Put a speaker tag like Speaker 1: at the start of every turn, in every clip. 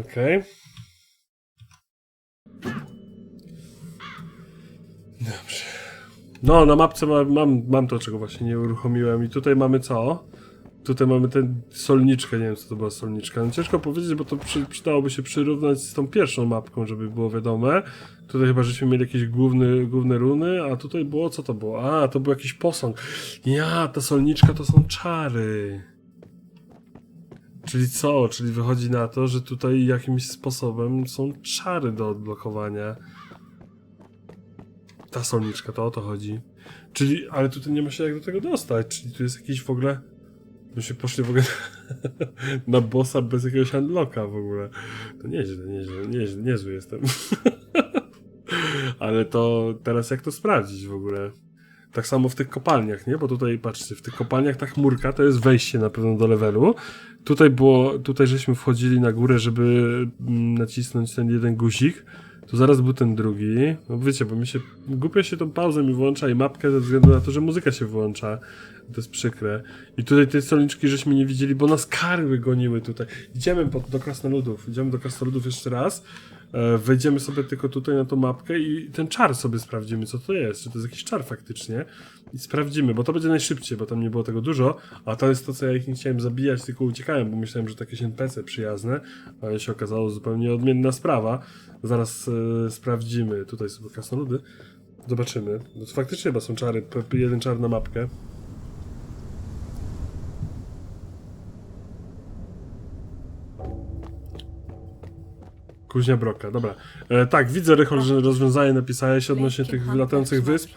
Speaker 1: Okej. Dobrze. No, na mapce mam, mam, mam to, czego właśnie nie uruchomiłem. I tutaj mamy co? Tutaj mamy tę solniczkę, nie wiem co to była solniczka. No ciężko powiedzieć, bo to przy, przydałoby się przyrównać z tą pierwszą mapką, żeby było wiadome. Tutaj chyba żeśmy mieli jakieś główne, główne runy, a tutaj było, co to było? A, to był jakiś posąg. Ja, ta solniczka to są czary. Czyli co? Czyli wychodzi na to, że tutaj jakimś sposobem są czary do odblokowania. Ta solniczka, to o to chodzi. Czyli, ale tutaj nie ma się jak do tego dostać, czyli tu jest jakiś w ogóle... My się poszli w ogóle na bossa bez jakiegoś unlocka w ogóle. To nieźle, nieźle, nieźle, niezły jestem. ale to teraz jak to sprawdzić w ogóle? Tak samo w tych kopalniach, nie? Bo tutaj, patrzcie, w tych kopalniach ta chmurka to jest wejście na pewno do levelu. Tutaj było, tutaj żeśmy wchodzili na górę, żeby mm, nacisnąć ten jeden guzik. To zaraz był ten drugi. No wiecie, bo mi się, głupio się tą pauzę mi włącza i mapkę ze względu na to, że muzyka się włącza. To jest przykre. I tutaj tej solniczki żeśmy nie widzieli, bo nas karły goniły tutaj. Idziemy pod, do krasnoludów, idziemy do krasnoludów jeszcze raz. E, wejdziemy sobie tylko tutaj na tą mapkę i ten czar sobie sprawdzimy, co to jest. Czy to jest jakiś czar faktycznie. I sprawdzimy, bo to będzie najszybciej, bo tam nie było tego dużo. A to jest to, co ja ich nie chciałem zabijać, tylko uciekałem, bo myślałem, że to jakieś NPC przyjazne. Ale się okazało zupełnie odmienna sprawa. Zaraz e, sprawdzimy. Tutaj sobie krasnoludy. Zobaczymy. No, faktycznie chyba są czary. Jeden czar na mapkę. Kuźnia Broka, dobra. E, tak, widzę, Rychol, że rozwiązanie napisałeś odnośnie tych latających wysp.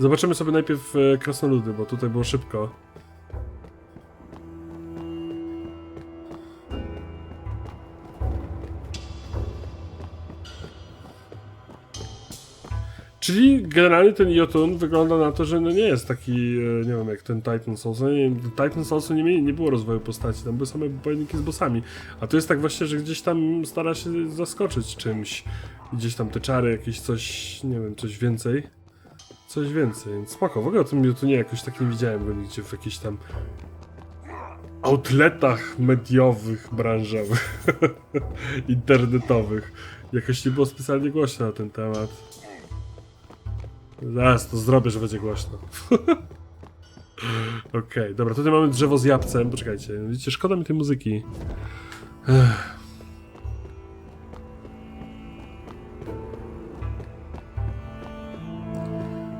Speaker 1: Zobaczymy sobie najpierw e, krasnoludy, bo tutaj było szybko. Czyli generalnie ten Jotun wygląda na to, że no nie jest taki, e, nie wiem, jak ten Titan Souls. No nie, Titan Soulsu nie, nie było rozwoju postaci, tam były same pojedynki z bossami. A tu jest tak właśnie, że gdzieś tam stara się zaskoczyć czymś. Gdzieś tam te czary, jakieś coś, nie wiem, coś więcej coś więcej, więc spoko. W ogóle o tym tu nie jakoś tak nie widziałem go nigdzie w jakichś tam outletach mediowych, branżowych, internetowych. Jakoś nie było specjalnie głośno na ten temat. Zaraz to zrobię, że będzie głośno. Okej, dobra, tutaj mamy drzewo z jabłcem. Poczekajcie, widzicie, szkoda mi tej muzyki. Ech.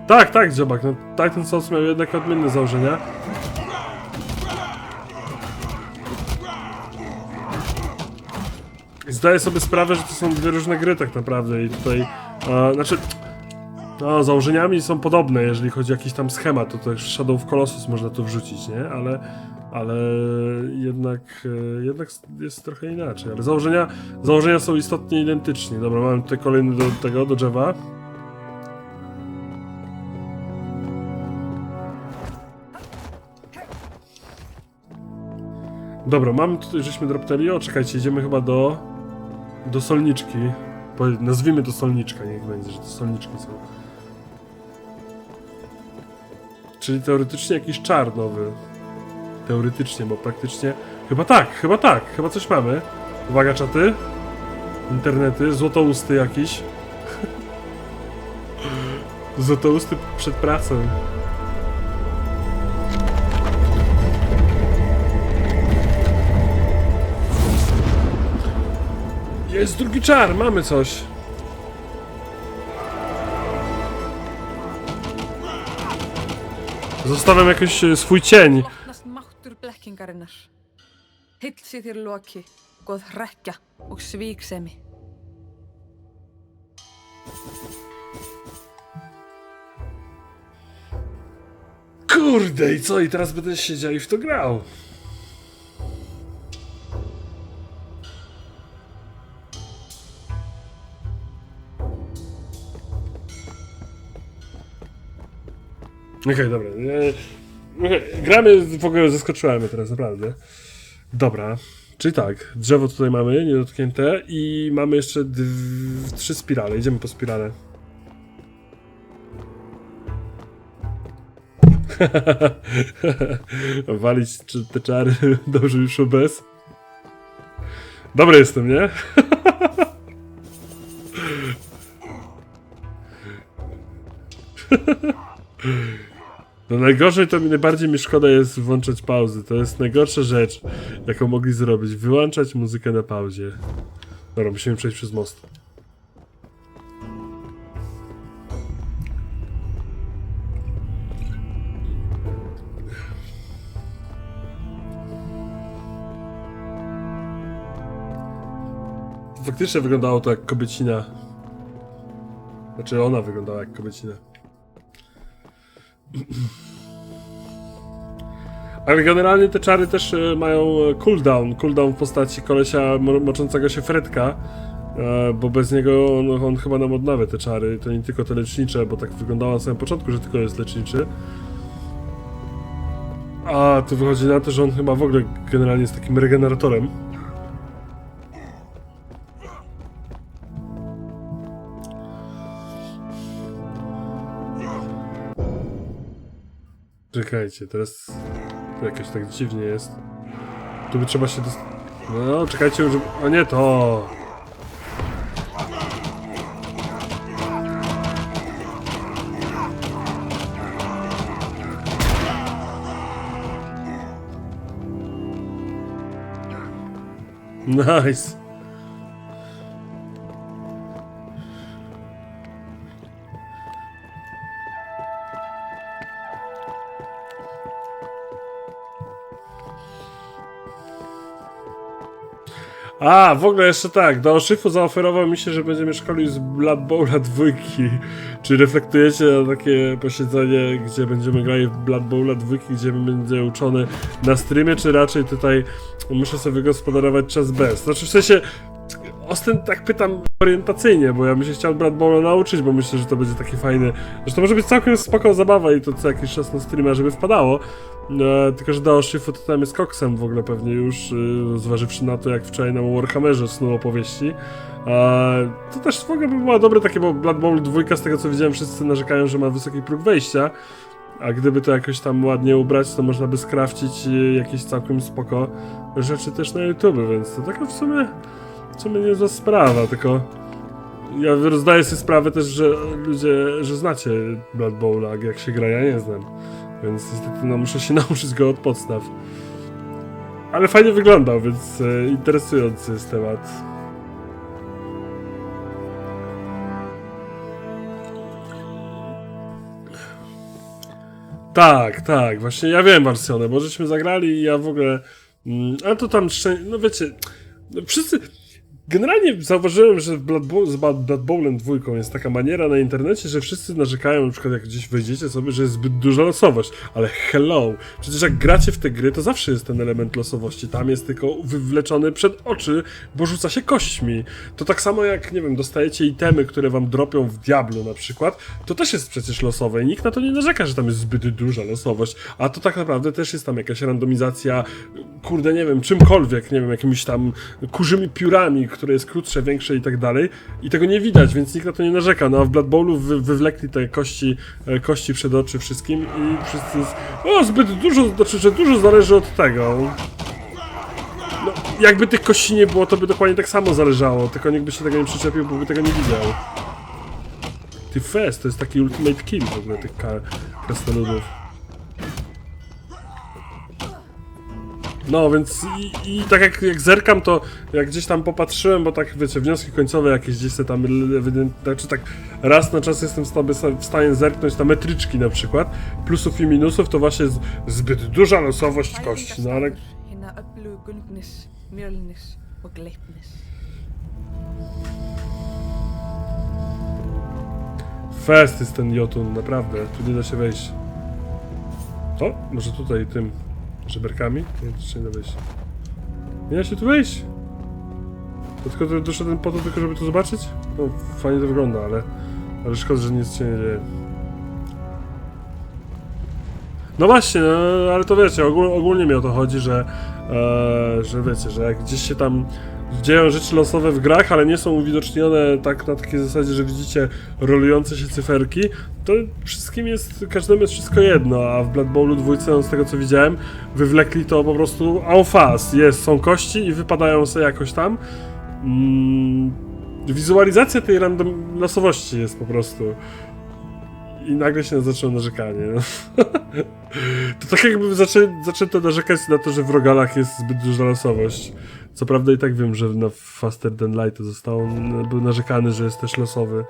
Speaker 1: Tak, tak, dziobak, no Titan Souls miał jednak odmienne założenia. Zdaję sobie sprawę, że to są dwie różne gry tak naprawdę i tutaj, e, znaczy, no założeniami są podobne, jeżeli chodzi o jakiś tam schemat, to też Shadow Colossus można tu wrzucić, nie? Ale, ale jednak, e, jednak jest trochę inaczej, ale założenia, założenia są istotnie identyczne. Dobra, mamy tutaj kolejny do tego, do drzewa. Dobra, mamy tutaj, żeśmy dropteli. O, czekajcie, idziemy chyba do... do solniczki. Nazwijmy to solniczka, niech będzie, że to solniczki są. Czyli teoretycznie jakiś czar nowy. Teoretycznie, bo praktycznie... Chyba tak, chyba tak, chyba coś mamy. Uwaga, czaty. Internety, złotousty jakiś. złotousty przed pracą. Jest drugi czar, mamy coś. Zostawiam jakiś e, swój cień.
Speaker 2: Opnast máttur blekkingarinnar. Heill sé þér loki, góð hrekja og svíksemi.
Speaker 1: Kurde, i co? I teraz będę siedział i w to grał. Okej, dobra. E, Gramy, w ogóle zaskoczyła teraz, naprawdę. Dobra, czyli tak, drzewo tutaj mamy, niedotknięte i mamy jeszcze trzy spirale, idziemy po spirale. Walić te czary dobrze już bez. Dobry jestem, nie? No najgorzej to mi najbardziej mi szkoda jest włączać pauzy. To jest najgorsza rzecz, jaką mogli zrobić. Wyłączać muzykę na pauzie. Dobra, musimy przejść przez most. Faktycznie wyglądało to jak kobiecina. Znaczy ona wyglądała jak kobiecina. Ale generalnie te czary też e, mają e, cooldown. Cooldown w postaci kolesia mo- moczącego się Fredka. e, Bo bez niego on, on chyba nam odnawia te czary. To nie tylko te lecznicze, bo tak wyglądało na samym początku, że tylko jest leczniczy. A tu wychodzi na to, że on chyba w ogóle generalnie jest takim regeneratorem. Czekajcie, teraz jakoś tak dziwnie jest. Tu by trzeba się dost... No, czekajcie już... O nie, to... Nice. A, w ogóle jeszcze tak, do szyfu zaoferował mi się, że będziemy szkolić z Blood Bowla dwójki. Czy reflektujecie na takie posiedzenie, gdzie będziemy grali w Blood Bowla dwójki, gdzie będzie uczony na streamie, czy raczej tutaj muszę sobie gospodarować czas bez? Znaczy w sensie, Osten tak pytam orientacyjnie, bo ja bym się chciał Blood Bowla nauczyć, bo myślę, że to będzie taki fajny, że to może być całkiem spoko zabawa i to co jakiś czas na streama, żeby wpadało. E, tylko, że do Szyfu to tam jest koksem w ogóle pewnie już, y, zważywszy na to, jak wczoraj nam o Warhammerze snuł opowieści. E, to też w ogóle by było dobre takie, bo Blood Bowl 2, z tego co widziałem, wszyscy narzekają, że ma wysoki próg wejścia. A gdyby to jakoś tam ładnie ubrać, to można by skrawcić y, jakieś całkiem spoko rzeczy też na YouTube, więc to taka w sumie, w sumie niezła sprawa, tylko ja zdaję sobie sprawę też, że ludzie, że znacie Blood Bowla, jak się gra, ja nie znam. Więc niestety no, muszę się nauczyć go od podstaw. Ale fajnie wyglądał, więc e, interesujący jest temat. Tak, tak, właśnie ja wiem Warsjonę, bo żeśmy zagrali i ja w ogóle... Mm, ale to tam, no wiecie, no wszyscy... Generalnie zauważyłem, że z Blood Bowlem dwójką jest taka maniera na internecie, że wszyscy narzekają, na przykład jak gdzieś wejdziecie sobie, że jest zbyt duża losowość. Ale hello! Przecież jak gracie w te gry, to zawsze jest ten element losowości. Tam jest tylko wywleczony przed oczy, bo rzuca się kośćmi. To tak samo jak, nie wiem, dostajecie itemy, które wam dropią w Diablo na przykład, to też jest przecież losowe i nikt na to nie narzeka, że tam jest zbyt duża losowość. A to tak naprawdę też jest tam jakaś randomizacja, kurde, nie wiem, czymkolwiek, nie wiem, jakimiś tam kurzymi piórami, które jest krótsze, większe i tak dalej. I tego nie widać, więc nikt na to nie narzeka. No a w Blood Bowlu wy, wywlekli te kości, e, kości przed oczy wszystkim i wszyscy... Z... O, zbyt dużo, znaczy, że dużo zależy od tego. No, jakby tych kości nie było, to by dokładnie tak samo zależało, tylko nikt by się tego nie przyczepił, bo by tego nie widział. Ty fest, to jest taki ultimate kill w ogóle tych krasnoludów. No, więc i, i tak jak, jak zerkam, to jak gdzieś tam popatrzyłem, bo tak wiecie, wnioski końcowe jakieś gdzieś tam znaczy tak raz na czas jestem w stanie zerknąć na metryczki na przykład, plusów i minusów, to właśnie zbyt duża losowość kości, no ale. Fest jest ten Jotun, naprawdę, tu nie da się wejść. O, może tutaj tym żeberkami? Nie, nie da wejść. Nie się tu wejść? Tylko to doszedłem po to, tylko żeby to zobaczyć? No, fajnie to wygląda, ale, ale szkoda, że nic się nie dzieje. No właśnie, no, ale to wiecie, ogól, ogólnie mi o to chodzi, że, e, że wiecie, że jak gdzieś się tam dzieją rzeczy losowe w grach, ale nie są uwidocznione tak na takiej zasadzie, że widzicie rolujące się cyferki, to wszystkim jest, każdemu jest wszystko jedno, a w Blood Bowlu dwójce, no z tego co widziałem, wywlekli to po prostu en face. Jest, są kości i wypadają sobie jakoś tam. Mm, wizualizacja tej random losowości jest po prostu. I nagle się zaczęło narzekanie. No. To tak jakby zaczę, zaczęto narzekać na to, że w rogalach jest zbyt duża losowość. Co prawda i tak wiem, że na Faster Than Light to zostało, był narzekany, że jest też losowy.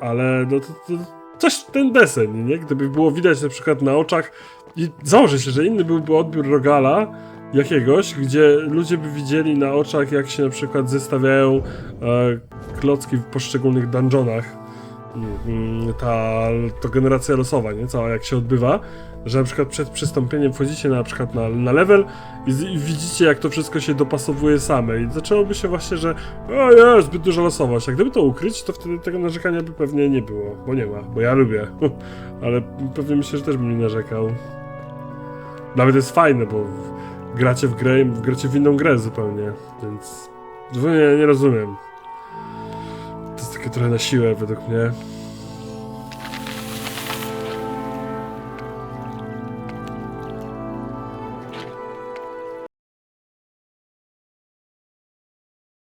Speaker 1: Ale no to, to coś ten deseń, nie? Gdyby było widać na przykład na oczach i założę się, że inny byłby odbiór rogala jakiegoś, gdzie ludzie by widzieli na oczach, jak się na przykład zestawiają e, klocki w poszczególnych dungeonach. Mm, ta to generacja losowa, nie? Cała jak się odbywa, że na przykład przed przystąpieniem wchodzicie na przykład na, na level i, i widzicie jak to wszystko się dopasowuje same i zaczęłoby się właśnie, że o jest, zbyt duża losowość, a gdyby to ukryć, to wtedy tego narzekania by pewnie nie było, bo nie ma, bo ja lubię, ale pewnie myślę, że też bym nie narzekał. Nawet jest fajne, bo gracie w grę, gracie w inną grę zupełnie, więc zupełnie nie rozumiem. Takie trochę na siłę według mnie.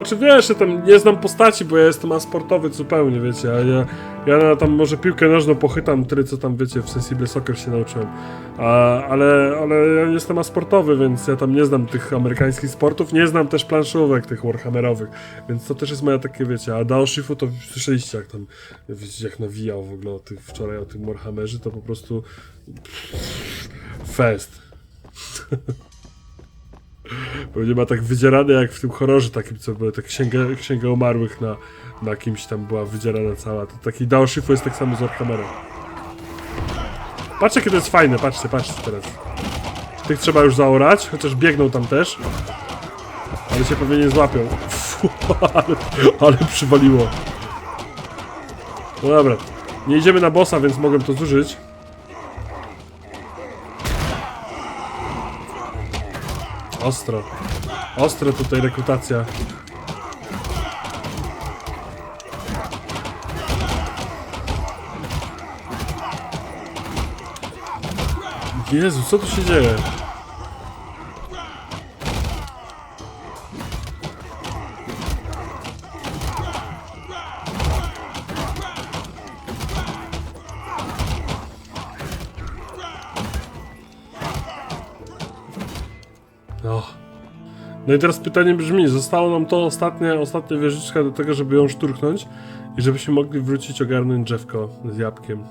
Speaker 1: Czy wiesz, ja tam nie znam postaci, bo ja jestem asportowy zupełnie, wiecie, a ja, ja na tam może piłkę nożną pochytam, tyle co tam, wiecie, w Sensible Soccer się nauczyłem. A, ale, ale ja jestem asportowy, więc ja tam nie znam tych amerykańskich sportów, nie znam też planszówek tych Warhammerowych, więc to też jest moja takie, wiecie, a Dao Shifu to słyszeliście jak tam, wiecie, jak nawijał w ogóle o tych, wczoraj o tym Warhammerze, to po prostu fest. Pewnie ma tak wydzierane jak w tym horrorze takim, co były te księga, księga umarłych na, na kimś tam była wydzierana cała. To taki Dao Shifu jest tak samo z Warhammerem. Patrzcie, to jest fajne, patrzcie, patrzcie teraz. Tych trzeba już zaorać, chociaż biegną tam też. Ale się pewnie nie złapią. Ale, ale przywaliło. No dobra. Nie idziemy na bossa, więc mogłem to zużyć. Ostro. Ostro tutaj rekrutacja. Jezu, co tu się dzieje? No i teraz pytanie brzmi, zostało nam to ostatnia, ostatnia wieżyczka do tego, żeby ją szturchnąć i żebyśmy mogli wrócić ogarnąć drzewko z jabłkiem.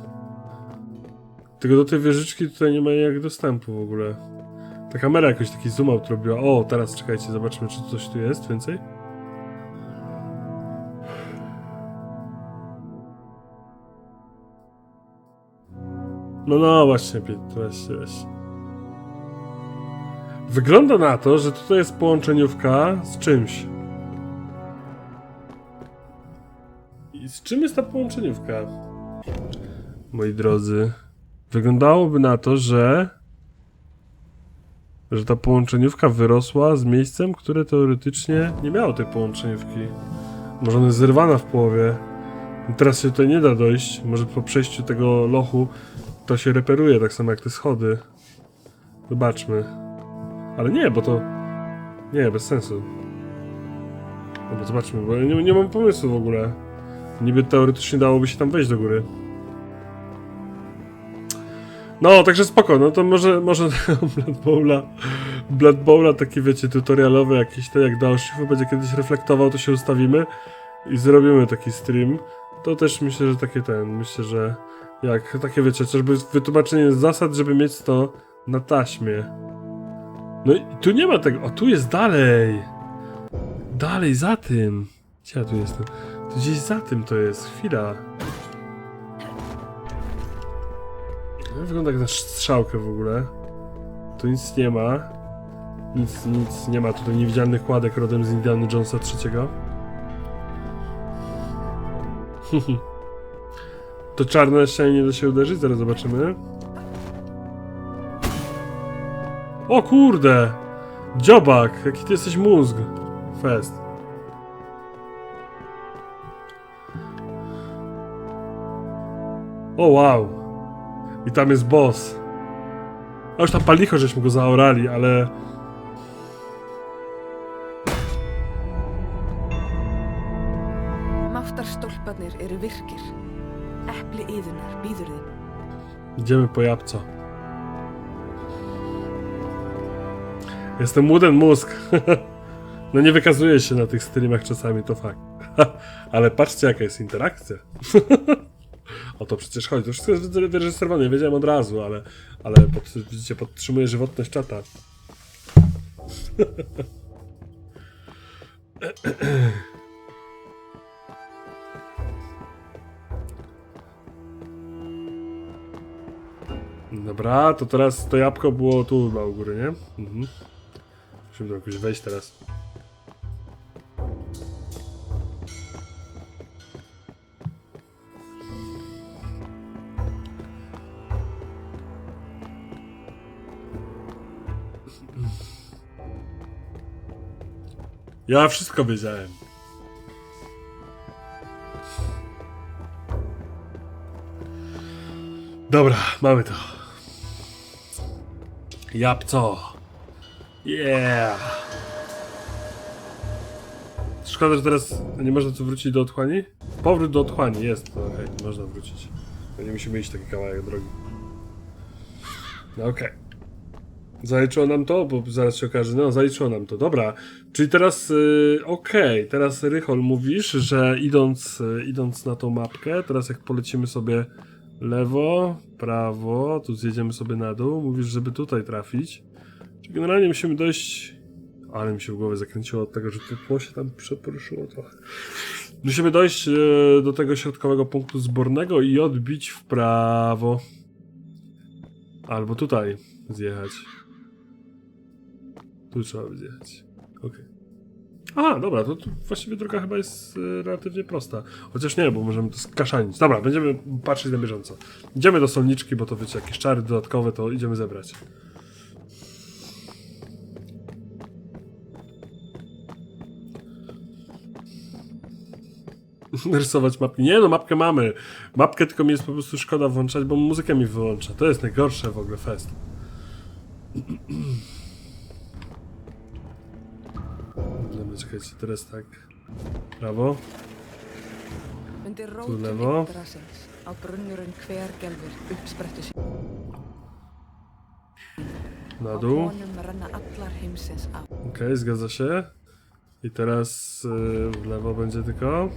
Speaker 1: Tylko do tej wieżyczki tutaj nie ma jak dostępu w ogóle. Ta kamera jakoś taki zoom out robiła. O, teraz czekajcie, zobaczmy czy coś tu jest więcej. No, no, właśnie, Piet- właśnie, właśnie. Wygląda na to, że tutaj jest połączeniówka z czymś. I z czym jest ta połączeniówka? Moi drodzy, wyglądałoby na to, że że ta połączeniówka wyrosła z miejscem, które teoretycznie nie miało tej połączeniówki. Może ona jest zerwana w połowie. Teraz się tutaj nie da dojść. Może po przejściu tego lochu to się reperuje, tak samo jak te schody. Zobaczmy. Ale nie, bo to... Nie, bez sensu. Bo zobaczmy, bo nie, nie mam pomysłu w ogóle. Niby teoretycznie dałoby się tam wejść do góry. No, także spoko, no to może, może Blood Bowla, Blood Bowla takie wiecie, tutorialowe jakieś, to jak Dao Shifu będzie kiedyś reflektował, to się ustawimy i zrobimy taki stream. To też myślę, że takie ten, myślę, że jak takie wiecie, chociażby wytłumaczenie zasad, żeby mieć to na taśmie. No i tu nie ma tego. O, tu jest dalej. Dalej, za tym. Gdzie ja tu jestem? Tu gdzieś za tym to jest. Chwila. Wygląda jak na strzałkę w ogóle. Tu nic nie ma. Nic, nic nie ma. Tutaj niewidzialnych kładek rodem z Indiana Jonesa trzeciego. to czarne nie da się uderzyć? Zaraz zobaczymy. O kurde! Dziobak, jaki ty jesteś mózg. Fest. O wow. I tam jest boss. A już tam palicho, żeśmy go zaorali, ale...
Speaker 2: Máttarstólparnir eru virkir. Epli yðunar býður.
Speaker 1: Idziemy po jabłco. Jestem młody mózg. No nie wykazuje się na tych streamach czasami, to fakt. Ale patrzcie jaka jest interakcja. O to przecież chodzi. To wszystko jest wy- wyreżyserowane. Ja wiedziałem od razu, ale, ale pod, widzicie, podtrzymuje żywotność czata. Dobra, to teraz to jabłko było tu chyba u góry, nie? Mhm. Musimy tu jakoś wejść teraz. Ja wszystko wiedziałem. Dobra, mamy to. Jabłco. Yeah. Szkoda, że teraz nie można tu wrócić do otchłani? Powrót do otchłani, jest. Okej, można wrócić. Nie musimy iść taki kawałek drogi. No okej. Zaliczyło nam to, bo zaraz się okaże, no zaliczyło nam to, dobra. Czyli teraz, y, okej, teraz Rychol mówisz, że idąc, y, idąc na tą mapkę, teraz jak polecimy sobie lewo, prawo, tu zjedziemy sobie na dół, mówisz, żeby tutaj trafić. Generalnie musimy dojść, ale mi się w głowę zakręciło od tego, że to tło się tam przeporuszyło trochę. Musimy dojść y, do tego środkowego punktu zbornego i odbić w prawo. Albo tutaj zjechać. Tu trzeba zjechać. Okej. A, dobra, to, to właściwie droga chyba jest y, relatywnie prosta. Chociaż nie, bo możemy to skaszanić. Dobra, będziemy patrzeć na bieżąco. Idziemy do solniczki, bo to wiecie, jakieś czary dodatkowe, to idziemy zebrać. Rysować mapki. Nie no, mapkę mamy. Mapkę tylko mi jest po prostu szkoda włączać, bo muzykę mi wyłącza. To jest najgorsze w ogóle fest. Dobra, czekajcie, teraz tak. Prawo,
Speaker 2: uppsprettu sér.
Speaker 1: na dół. Okej, zgadza się. I teraz y, w lewo będzie tylko.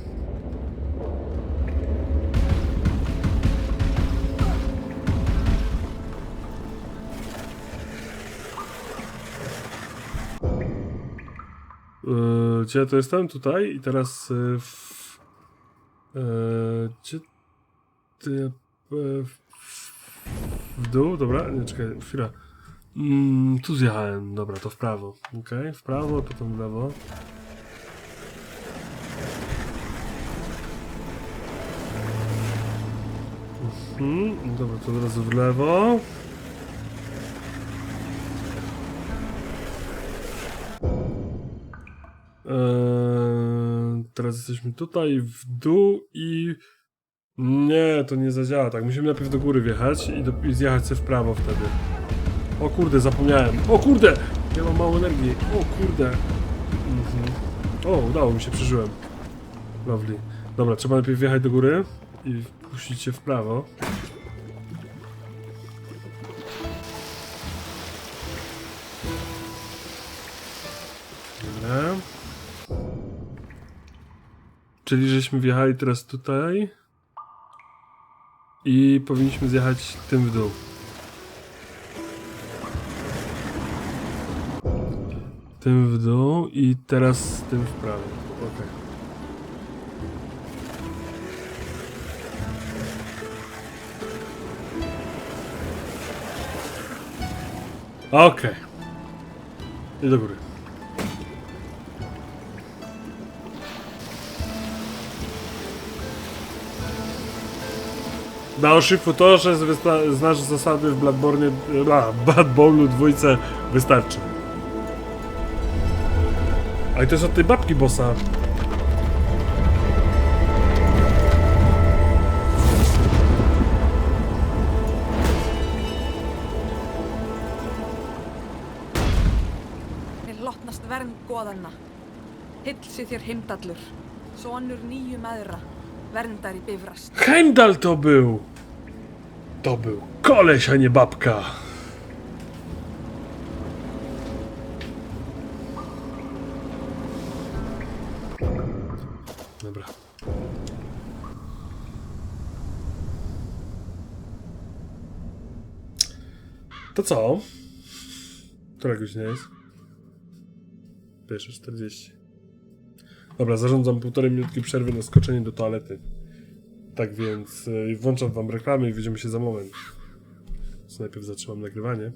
Speaker 1: Gdzie to jestem? Tutaj. I teraz y, w. y, Gdzie. Ty, y, w, dół? Dobra, nie czekaj, chwila. Mm, tu zjechałem, dobra, to w prawo. Okej, w prawo, potem w lewo. Mhm, dobra, to od razu w lewo. Eee, teraz jesteśmy tutaj, w dół i... Nie, to nie zadziała tak. Musimy najpierw do góry wjechać i, do, i zjechać sobie w prawo wtedy. O kurde, zapomniałem. O kurde! Ja mam mało energii. O kurde. Mhm. O, udało mi się, przeżyłem. Lovely. Dobra, trzeba najpierw wjechać do góry i puścić się w prawo. Czyli żeśmy wjechali teraz tutaj. I powinniśmy zjechać tym w dół. Tym w dół i teraz tym w prawo. Okej. Okej. I do góry. Na wysta- znasz zasady w Bloodborne, a, Bad Bowlu dwójce wystarczy. A i to jest od tej babki bossa.
Speaker 2: Lotnast vernd goðanna. Hillsi þér heimdallur, sonur nýju meðra.
Speaker 1: Heimdall to był! To był koleś, a nie babka. Dobra. To co? Która godzina jest? Pierwsze 40. Dobra, zarządzam półtorej minutki przerwy na skoczenie do toalety. Tak więc y, włączam wam reklamy i widzimy się za moment. Więc najpierw zatrzymam nagrywanie.